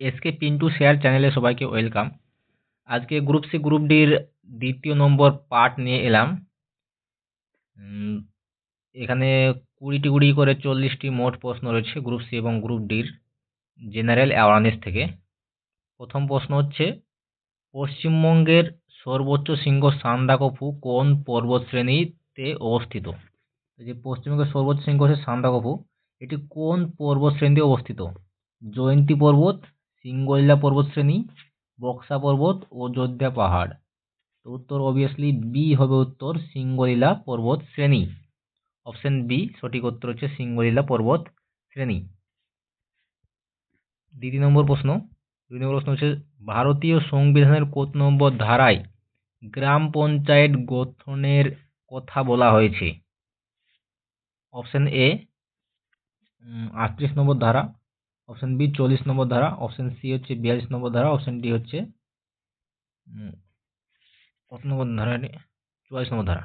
SK Pintu share চ্যানেলে সবাইকে welcome আজকে গ্রুপ সি গ্রুপ ডির দ্বিতীয় নম্বর পার্ট নিয়ে এলাম। এখানে কুড়িটি কুড়ি করে চল্লিশটি মোট প্রশ্ন রয়েছে গ্রুপ সি এবং গ্রুপ ডির জেনারেল অ্যাওয়ারনেস থেকে। প্রথম প্রশ্ন হচ্ছে, পশ্চিমবঙ্গের সর্বোচ্চ শৃঙ্গ সান্দাকফু কোন পর্বতশ্রেণীতে অবস্থিত? যে পশ্চিমবঙ্গের সর্বোচ্চ শৃঙ্গ হচ্ছে সান্দাকফু এটি কোন পর্বতশ্রেণীতে অবস্থিত? জয়ন্তী পর্বত সিঙ্গলিলা পর্বতশ্রেণী বক্সা পর্বত ও যোধ্যা পাহাড়। তো উত্তর অবভিয়াসলি বি হবে উত্তর সিঙ্গলিলা পর্বত শ্রেণি। অপশন বি সঠিক উত্তর হচ্ছে সিঙ্গলিলা পর্বত শ্রেণি। দ্বিতীয় নম্বর প্রশ্ন। দুই নম্বর প্রশ্ন হচ্ছে, ভারতীয় সংবিধানের কত নম্বর ধারায় গ্রাম পঞ্চায়েত গঠনের কথা বলা হয়েছে? অপশন এ আটত্রিশ নম্বর ধারা। অপশন বি চল্লিশ নম্বর ধারা অপশন সি হচ্ছে বিয়াল্লিশ নম্বর ধারা অপশন ডি হচ্ছে কত নম্বর ধারা? চুয়াল্লিশ নম্বর ধারা।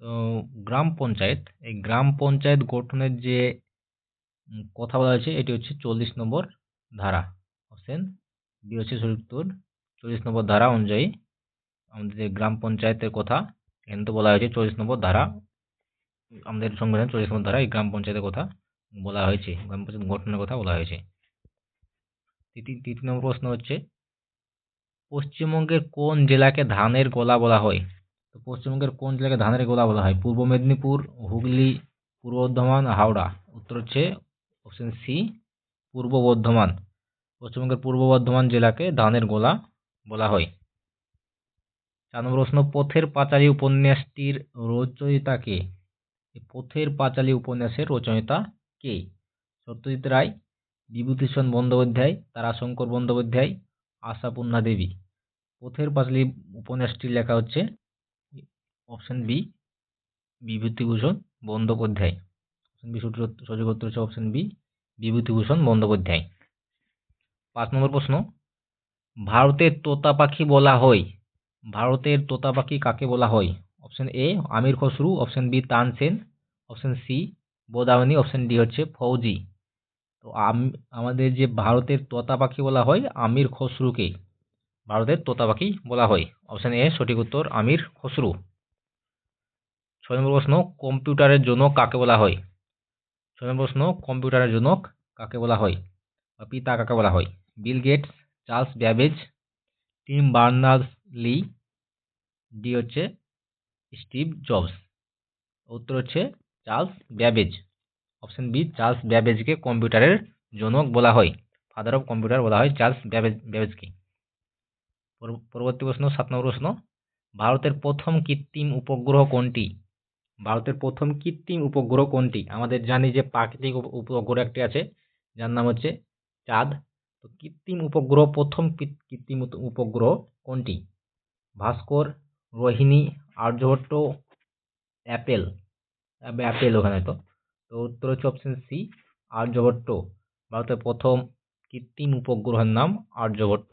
তো গ্রাম পঞ্চায়েত, এই গ্রাম পঞ্চায়েত গঠনের যে কথা বলা হয়েছে, এটি হচ্ছে চল্লিশ নম্বর ধারা। অপশন বি হচ্ছে সঠিক উত্তর। চল্লিশ নম্বর ধারা অনুযায়ী আমাদের যে গ্রাম পঞ্চায়েতের কথা, এখানে তো বলা হয়েছে চল্লিশ নম্বর ধারা। আমাদের সংবিধান চল্লিশ নম্বর ধারা, এই গ্রাম পঞ্চায়েতের কথা। বলা হয়েছে গ্রাম গঠনের কথা বলা হয়েছে। তৃতীয় নম্বর প্রশ্ন হচ্ছে, পশ্চিমবঙ্গের কোন জেলাকে ধানের গোলা বলা হয়? তো পশ্চিমবঙ্গের কোন জেলাকে ধানের গোলা বলা হয়? পূর্ব মেদিনীপুর, হুগলি, পূর্ব বর্ধমান, হাওড়া। উত্তর হচ্ছে অপশন সি পূর্ব বর্ধমান। পশ্চিমবঙ্গের পূর্ব বর্ধমান জেলাকে ধানের গোলা বলা হয়। চার নম্বর প্রশ্ন, পথের পাঁচালী উপন্যাসটির রচয়িতা কে? পথের পাঁচালী উপন্যাসের রচয়িতা কে? সত্যজিৎ রায় বিভূতিভূষণ বন্দ্যোপাধ্যায়, তারাশঙ্কর বন্দ্যোপাধ্যায়, আশাপূর্ণা দেবী। পথের পাঁচালী উপন্যাসটির লেখা হচ্ছে option B, Bibhutibhushan Bandyopadhyay. Option B সঠিক উত্তর হচ্ছে অপশন বি, বিভূতিভূষণ বন্দ্যোপাধ্যায়। পাঁচ নম্বর প্রশ্ন, ভারতের তোতা পাখি বলা হয়? ভারতের তোতা পাখি কাকে বলা হয়? Option A, Amir Khusrau, option B, Tansen, option C বোদাবনি option D হচ্ছে ফৌজি। তো আম- আমাদের যে ভারতের তোতা পাখি বলা হয়, আমির খসরুকে ভারতের তোতা পাখি বলা হয়। অপশন এ সঠিক উত্তর, আমির খসরু। ছয় নম্বর প্রশ্ন কম্পিউটারের জনক কাকে বলা হয়? ছয় নম্বর প্রশ্ন কম্পিউটারের জনক কাকে বলা হয়? বা পিতা কাকে বলা হয়? Bill Gates, Charles Babbage, Tim Berners Lee D হচ্ছে স্টিভ জবস। উত্তর হচ্ছে Charles Babbage. Option B, Charles ব্যাবেজকে কম্পিউটারের জনক বলা হয়। ফাদার অফ কম্পিউটার বলা হয় চার্লস ব্যাবেজ, ব্যাবেজকে। পরবর্তী প্রশ্ন, সাত নম্বর প্রশ্ন। ভারতের প্রথম কৃত্রিম উপগ্রহ কোনটি? ভারতের প্রথম কৃত্রিম উপগ্রহ কোনটি? আমাদের জানি যে প্রাকৃতিক উপ- উপগ্রহ একটি আছে, যার নাম হচ্ছে চাঁদ। তো কৃত্রিম উপগ্রহ, প্রথম কৃত্রিম উপগ্রহ কোনটি? ভাস্কর, রোহিণী, আর্যভট্ট, অ্যাপেল। অ্যাপেল ওখানে তো। তো উত্তর হচ্ছে অপশন সি আর্যভট্ট। ভারতের প্রথম কৃত্রিম উপগ্রহের নাম আর্যভট্ট।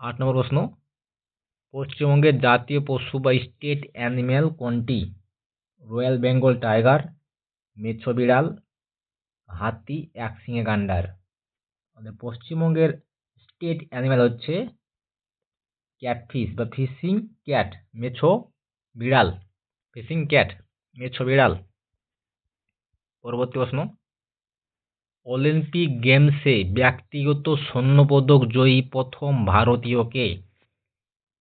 আট নম্বর প্রশ্ন, পশ্চিমবঙ্গের জাতীয় পশু বা স্টেট অ্যানিম্যাল কোনটি? রয়্যাল বেঙ্গল টাইগার, মেছো বিড়াল, হাতি একশিঙে গান্ডার। আমাদের পশ্চিমবঙ্গের স্টেট অ্যানিম্যাল হচ্ছে ক্যাটফিশ বা ফিশিং ক্যাট, মেছো বিড়াল, ফিশিং ক্যাট। মেছো বিড়াল পরবর্তী প্রশ্ন। অলিম্পিক গেমসে ব্যক্তিগত স্বর্ণপদক জয়ী প্রথম ভারতীয় কে?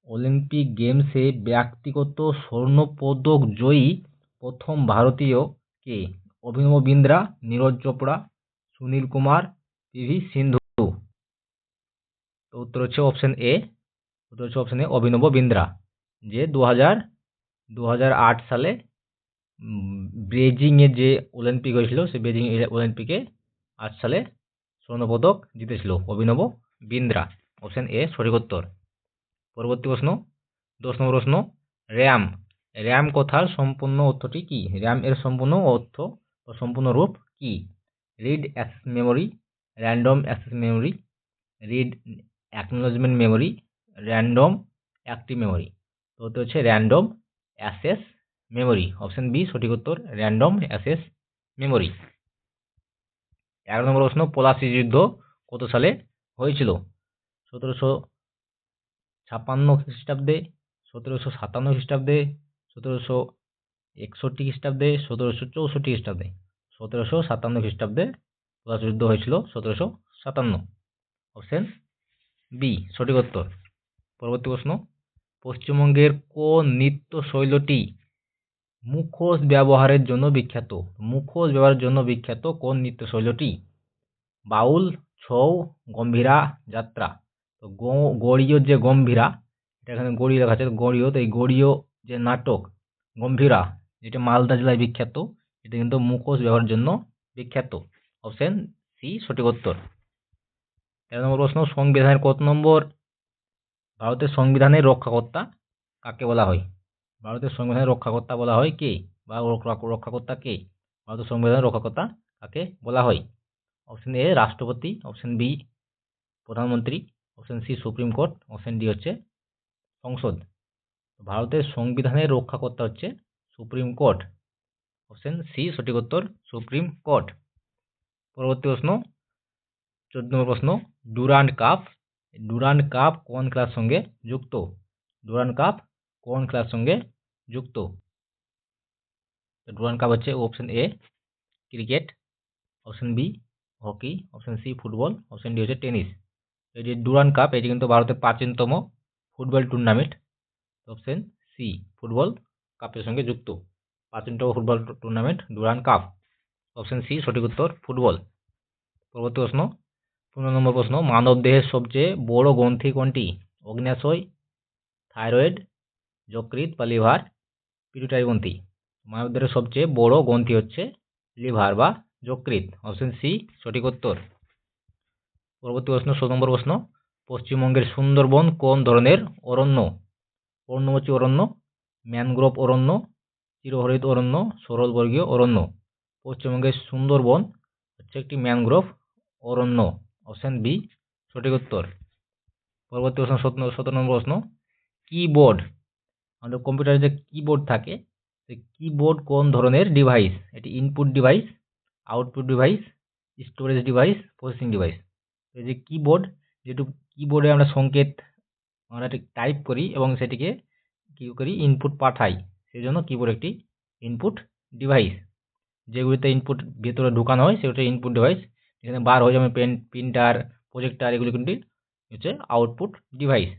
অলিম্পিক গেমসে ব্যক্তিগত স্বর্ণপদক জয়ী প্রথম ভারতীয় কে? অভিনব বিন্দ্রা, নীরজ চোপড়া, সুনীল কুমার পিভি সিন্ধু। তো উত্তর হচ্ছে অপশন এ উত্তর হচ্ছে অপশন এ অভিনব বিন্দ্রা। যে দু হাজার দু হাজার আট সালে বেজিংয়ে যে অলিম্পিক হয়েছিল, সেই বেজিং অলিম্পিকে আট সালে স্বর্ণপদক জিতেছিল অভিনব বিন্দ্রা। অপশন এ সঠিক উত্তর। পরবর্তী প্রশ্ন, দশ নম্বর প্রশ্ন, র্যাম। র্যাম কথার সম্পূর্ণ অর্থটি কি? র্যাম এর সম্পূর্ণ অর্থ বা সম্পূর্ণ রূপ কি? Read access memory random access memory read acknowledgement memory random active memory তো হচ্ছে random access memory option B সঠিক উত্তর র্যান্ডম অ্যাসেস মেমোরি এগারো নম্বর প্রশ্ন, পলাশি যুদ্ধ কত সালে হয়েছিল? সতেরোশো ছাপ্পান্ন খ্রিস্টাব্দে, সতেরোশো সাতান্ন খ্রিস্টাব্দে, সতেরোশো একষট্টি খ্রিস্টাব্দে, সতেরোশো চৌষট্টি খ্রিস্টাব্দে। সতেরোশো সাতান্ন খ্রিস্টাব্দে পলাশ যুদ্ধ হয়েছিল সতেরোশো সাতান্ন। অপশন বি সঠিক উত্তর। পরবর্তী প্রশ্ন, পশ্চিমবঙ্গের কোন নৃত্য শৈলটি মুখোশ ব্যবহারের জন্য বিখ্যাত। মুখোশ ব্যবহারের জন্য বিখ্যাত কোন নৃত্য শৈলটি বাউল, ছৌ, গম্ভীরা, যাত্রা। তো গড়ীয় যে গম্ভীরা, এটা এখানে গড়ি লেখা আছে, গড়ীয়, তো এই গড়ীয় যে নাটক, গম্ভীরা, যেটা মালদা জেলায় বিখ্যাত, এটা কিন্তু মুখোশ ব্যবহারের জন্য বিখ্যাত। অপশন সি, সঠিক উত্তর। তেরো নম্বর প্রশ্ন, সংবিধানের কত নম্বর? ভারতের সংবিধানের রক্ষাকর্তা কাকে বলা হয়? ভারতের সংবিধানের রক্ষাকর্তা বলা হয় কে? বা রক্ষা- রক্ষাকর্তা কে? ভারতের সংবিধানের রক্ষাকর্তা কাকে বলা হয়? অপশন এ রাষ্ট্রপতি। অপশন বি প্রধানমন্ত্রী। Option C supreme court. Option D হচ্ছে সংসদ। ভারতের সংবিধানের রক্ষাকর্তা হচ্ছে সুপ্রিম কোর্ট। অপশন সি সঠিক উত্তর, সুপ্রিম কোর্ট। পরবর্তী প্রশ্ন, চোদ্দ নম্বর প্রশ্ন, ডুরান্ড কাপ। ডুরান্ড কাপ কোন খেলার সঙ্গে যুক্ত? ডুরান্ড কাপ কোন খেলার সঙ্গে যুক্ত? ডুরান্ড কাপ হচ্ছে option A cricket option B hockey option C football option D হচ্ছে টেনিস এই যে ডুরান্ড কাপ এটি কিন্তু ভারতের প্রাচীনতম football tournament option C football কাপের সঙ্গে যুক্ত। প্রাচীনতম football tournament Durand cup option C সঠিক উত্তর ফুটবল পরবর্তী প্রশ্ন, পনেরো নম্বর প্রশ্ন, মানব দেহের সবচেয়ে বড় গ্রন্থি কোনটি? অগ্ন্যাশয়, থাইরয়েড যকৃৎ বা লিভার পিটুইটারি গ্রন্থি। মানব সবচেয়ে বড় গ্রন্থি হচ্ছে লিভার বা যকৃৎ, অপশন সি, সঠিক উত্তর। পরবর্তী প্রশ্ন, ষোলো নম্বর প্রশ্ন, পশ্চিমবঙ্গের সুন্দরবন কোন ধরনের অরণ্য? পর্ণমোচী অরণ্য, ম্যানগ্রোভ অরণ্য, চিরহরিত অরণ্য সরলবর্গীয় অরণ্য। পশ্চিমবঙ্গের সুন্দরবন হচ্ছে একটি ম্যানগ্রোভ অরণ্য, অপশন বি, সঠিক উত্তর। পরবর্তী প্রশ্ন সতেরো নম্বর প্রশ্ন, কিবোর্ড আমাদের কম্পিউটারে যে কিবোর্ড থাকে, সেই কিবোর্ড কোন ধরনের ডিভাইস এটি input device output device storage device processing device এই যে কিবোর্ড যেটু কিবোর্ডে আমরা সংকেত আমরা টাইপ করি এবং সেটিকে কী করি? ইনপুট পাঠাই। সেই জন্য কিবোর্ড একটি ইনপুট ডিভাইস যেগুলিতে ইনপুট ভেতরে ঢুকানো হয় সেগুলো ইনপুট ডিভাইস এখানে বার হয়ে যাবে পেন প্রিন্টার প্রজেক্টার এগুলি কিন্তু হচ্ছে আউটপুট ডিভাইস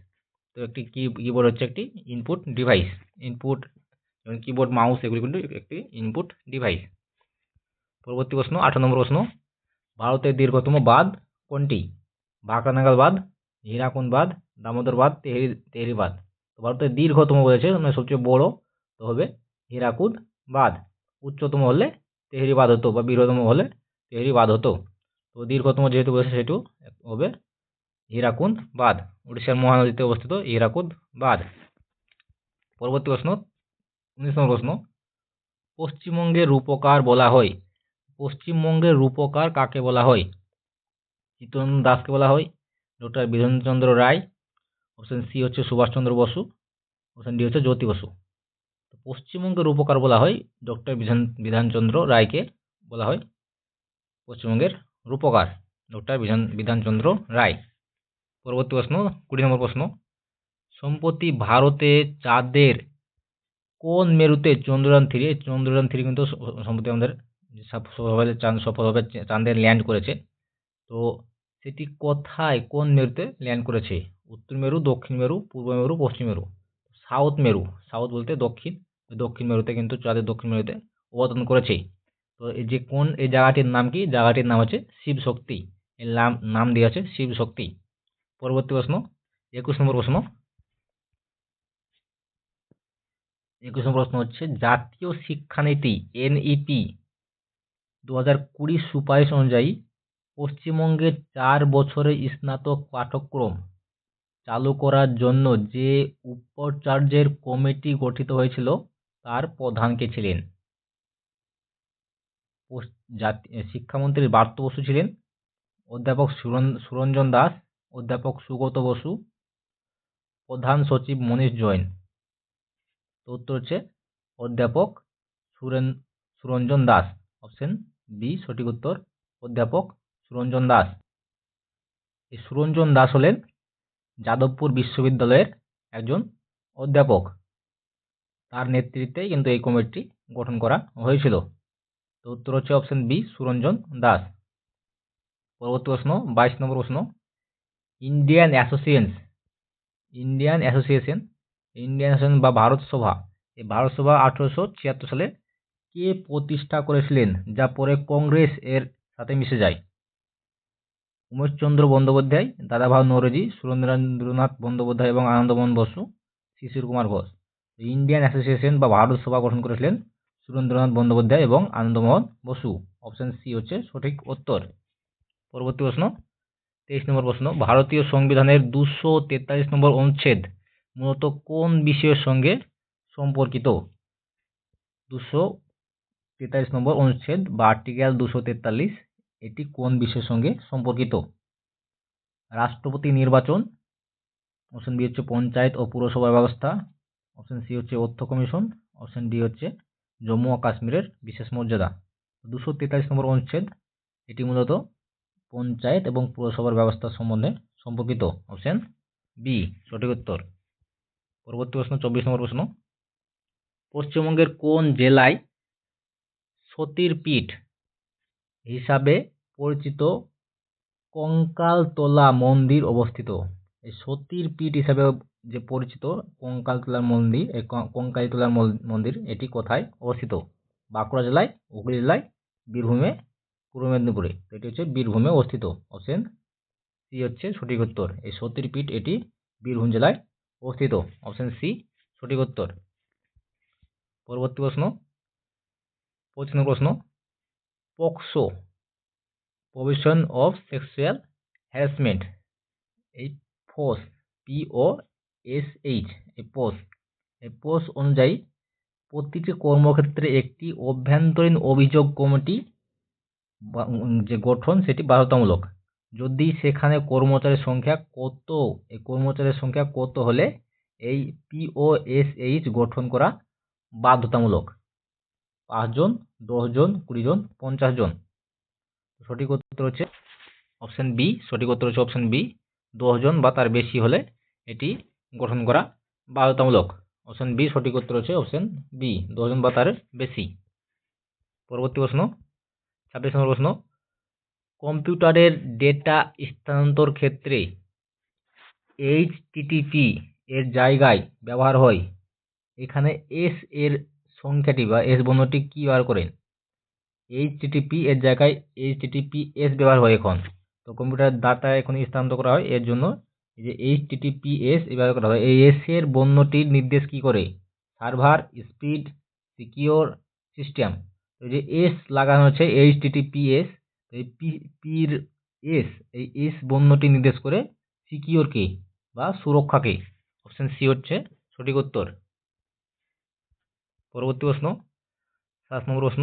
তো একটি কি কিবোর্ড হচ্ছে একটি ইনপুট ডিভাইস ইনপুট যেমন কিবোর্ড মাউস এগুলি কিন্তু একটি ইনপুট ডিভাইস পরবর্তী প্রশ্ন, আঠারো নম্বর প্রশ্ন, ভারতের দীর্ঘতম বাঁধ কোনটি? বাঁকড়ানাগাল বাঁধ, হীরাকুন্দ বাঁধ, দামোদর বাঁধ, তেহরি তেহরি বাঁধ। তো ভারতের দীর্ঘতম বলেছে মানে সবচেয়ে বড় তো হবে হীরাকুদ বাঁধ। উচ্চতম হলে তেহরি বাঁধ হতো বা বৃহত্তম হলে তেহরি বাঁধ হতো। তো দীর্ঘতম যেহেতু বলেছে, সেটু হবে হীরাকুন্দ বাঁধ, উড়িষ্যার মহানদীতে অবস্থিত হীরাকুদ বাঁধ। পরবর্তী প্রশ্ন, উনিশ নম্বর প্রশ্ন, পশ্চিমবঙ্গের রূপকার বলা হয়? পশ্চিমবঙ্গের রূপকার কাকে বলা হয়? চিত্তরঞ্জন দাসকে বলা হয়। Doctor Bidhanchandra Roy. Option C হচ্ছে সুভাষচন্দ্র বসু। অপশন ডি হচ্ছে জ্যোতি বসু। পশ্চিমবঙ্গের রূপকার বলা হয়, ডক্টর বিধান বিধানচন্দ্র রায়কে বলা হয়। পশ্চিমবঙ্গের রূপকার, ডক্টর বিধান বিধানচন্দ্র রায়। পরবর্তী প্রশ্ন, কুড়ি নম্বর প্রশ্ন। সম্প্রতি ভারতে চাঁদের কোন মেরুতে চন্দ্রযান থ্রি চন্দ্রযান থ্রি কিন্তু সম্প্রতি আমাদের সফলভাবে চাঁদ সফলভাবে চাঁদের ল্যান্ড করেছে। তো সেটি কোথায়, কোন মেরুতে ল্যান্ড করেছে? উত্তর মেরু, দক্ষিণ মেরু, পূর্ব মেরু, পশ্চিম মেরু? সাউথ মেরু, সাউথ বলতে দক্ষিণ দক্ষিণ মেরুতে কিন্তু চাঁদের দক্ষিণ মেরুতে অবতরণ করেছে। তো এই যে কোন, এই জায়গাটির নাম কি? জায়গাটির নাম হচ্ছে শিব শক্তি এর নাম নাম দেওয়া আছে শিব শক্তি পরবর্তী প্রশ্ন, একুশ নম্বর প্রশ্ন। একুশ নম্বর প্রশ্ন হচ্ছে, জাতীয় শিক্ষানীতি এনইপি দু হাজার কুড়ির সুপারিশ অনুযায়ী পশ্চিমবঙ্গের চার বছরের স্নাতক পাঠ্যক্রম চালু করার জন্য যে উপাচার্যের কমিটি গঠিত হয়েছিল, তার প্রধান কে ছিলেন? পশ্চ- জাতি শিক্ষামন্ত্রী বার্ত বসু ছিলেন, অধ্যাপক সুরঞ্জন দাস অধ্যাপক সুগত বসু, প্রধান সচিব মনীষ জৈন। উত্তর হচ্ছে অধ্যাপক সুরেন সুরঞ্জন দাস। অপশন বি সঠিক উত্তর অধ্যাপক সুরঞ্জন দাস। এই সুরঞ্জন দাস হলেন যাদবপুর বিশ্ববিদ্যালয়ের একজন অধ্যাপক। তার নেতৃত্বেই কিন্তু এই কমিটি গঠন করা হয়েছিল। তো উত্তর হচ্ছে অপশন বি সুরঞ্জন দাস। পরবর্তী প্রশ্ন, বাইশ নম্বর প্রশ্ন। Indian association Indian association Indian association বা ভারত সভা। এই ভারত সভা আঠেরোশো ছিয়াত্তর সালে কে প্রতিষ্ঠা করেছিলেন, যা পরে কংগ্রেস এর সাথে মিশে যায়? উমেশচন্দ্র বন্দ্যোপাধ্যায় দাদাভাই নৌরজি, সুরেন্দ্রনাথ বন্দ্যোপাধ্যায় এবং আনন্দমোহন বসু, শিশির কুমার ঘোষ। ইন্ডিয়ান অ্যাসোসিয়েশন বা ভারত সভা গঠন করেছিলেন সুরেন্দ্রনাথ বন্দ্যোপাধ্যায় এবং আনন্দমোহন বসু। অপশন সি হচ্ছে সঠিক উত্তর। পরবর্তী প্রশ্ন। তেইশ নম্বর প্রশ্ন, ভারতীয় সংবিধানের দুশো তেতাল্লিশ নম্বর অনুচ্ছেদ মূলত কোন বিষয়ের সঙ্গে সম্পর্কিত? দুশো তেতাল্লিশ নম্বর অনুচ্ছেদ বা আর্টিকেল দুশো তেতাল্লিশ, এটি কোন বিষয়ের সঙ্গে সম্পর্কিত? রাষ্ট্রপতি নির্বাচন অপশন বি হচ্ছে পঞ্চায়েত ও পুরসভা ব্যবস্থা অপশন সি হচ্ছে অর্থ কমিশন অপশন ডি হচ্ছে জম্মু ও কাশ্মীরের বিশেষ মর্যাদা। দুশো তেতাল্লিশ নম্বর অনুচ্ছেদ, এটি মূলত পঞ্চায়েত এবং পুরসভার ব্যবস্থা সম্বন্ধে সম্পর্কিত অপশন বি সঠিক উত্তর। পরবর্তী প্রশ্ন, চব্বিশ নম্বর প্রশ্ন। পশ্চিমবঙ্গের কোন জেলায় সতীর পীঠ হিসাবে পরিচিত কঙ্কালতলা মন্দির অবস্থিত? এই সতীর পীঠ হিসাবে যে পরিচিত কঙ্কালতলা মন্দির, এই কঙ্কালতলা মন্দির, এটি কোথায় অবস্থিত? বাঁকুড়া জেলায়, হুগলি জেলায়, বীরভূমে পূর্ব মেদিনীপুরে। এটি হচ্ছে বীরভূমে অবস্থিত। অপশন সি হচ্ছে সঠিক উত্তর। এই সতীর পীঠ এটি বীরভূম জেলায় অবস্থিত। অপশন সি সঠিক উত্তর। পরবর্তী প্রশ্ন। পঁচিশ প্রশ্ন। POCSO, provision of sexual harassment. এই ফোর্স পিও এস এইচ, এই পোস। এই পোস অনুযায়ী প্রতিটি কর্মক্ষেত্রে একটি অভ্যন্তরীণ অভিযোগ কমিটি যে গঠন সেটি বাধ্যতামূলক যদি সেখানে কর্মচারীর সংখ্যা কত এই কর্মচারীর সংখ্যা কত হলে এই পিওএসএইচ গঠন করা বাধ্যতামূলক? পাঁচজন, দশজন, কুড়িজন পঞ্চাশ জন সঠিক উত্তর হচ্ছে অপশন বি। সঠিক উত্তর হচ্ছে অপশন বি। দশজন বা তার বেশি হলে এটি গঠন করা বাধ্যতামূলক। অপশন বি, সঠিক উত্তর হচ্ছে অপশন বি। দশজন বা তার বেশি। পরবর্তী প্রশ্ন। ছাব্বিশ নম্বর প্রশ্ন। কম্পিউটারের ডেটা স্থানান্তর ক্ষেত্রে এইচটিটিপি এর জায়গায় ব্যবহার হয়। এখানে এস এর সংখ্যাটি বা এস বর্ণটি কী বার করেন? এইচটিটিপি এর জায়গায় এইচটিটিপি এস ব্যবহার হয় এখন। তো কম্পিউটার ডাটা এখন স্থানান্তর করা হয়। এর জন্য এই যে এইচটিটিপি এস ব্যবহার করা হয়। এই এস এর বর্ণটির নির্দেশ কী করে? Server speed secure system. যে এস লাগানো হচ্ছে এইচটিটিপিএস এই পি পির এস এই এস বন্ধটি নির্দেশ করে সিকিওরকে বা সুরক্ষাকে অপশন সি হচ্ছে সঠিক উত্তর। পরবর্তী প্রশ্ন, সাত নম্বর প্রশ্ন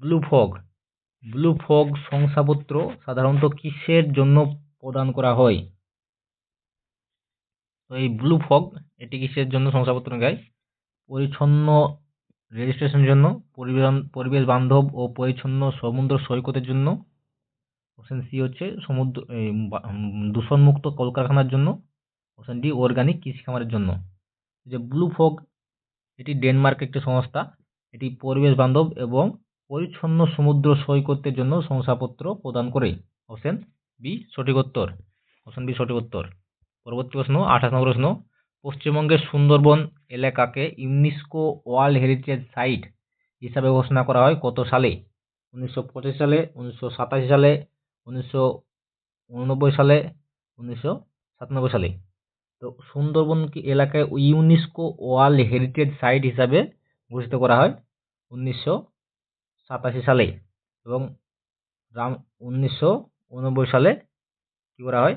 ব্লু ফগ ব্লু ফগ শংসাপত্র সাধারণত কিসের জন্য প্রদান করা হয়? তো এই ব্লু ফগ এটি কিসের জন্য শংসাপত্র গায়? পরিচ্ছন্ন রেজিস্ট্রেশনের জন্য পরিবেশ বান্ধব ও পরিচ্ছন্ন সমুদ্র সৈকতের জন্য। অপশান সি হচ্ছে সমুদ্র দূষণমুক্ত কলকারখানার জন্য। অপশান ডি অর্গানিক কৃষি খামারের জন্য যে ব্লু ফগ এটি ডেনমার্ক একটি সংস্থা। এটি পরিবেশ বান্ধব এবং পরিচ্ছন্ন সমুদ্র সৈকতের জন্য শংসাপত্র প্রদান করে। অপশান বি সঠিক উত্তর। অপশান বি সঠিক উত্তর। পরবর্তী প্রশ্ন, আঠাশ নম্বর প্রশ্ন। পশ্চিমবঙ্গের সুন্দরবন এলাকাকে ইউনেস্কো ওয়ার্ল্ড হেরিটেজ সাইট হিসাবে ঘোষণা করা হয় কত সালে? উনিশশো পঁচাশি সালে, উনিশশো সাতাশি সালে, উনিশশো উননব্বই সালে, উনিশশো সাতানব্বই সালে। তো সুন্দরবন এলাকায় ইউনেস্কো ওয়ার্ল্ড হেরিটেজ সাইট হিসাবে ঘোষিত করা হয়? উনিশশো সাতাশি সালে এবং রাম, উনিশশো উননব্বই সালে কী করা হয়?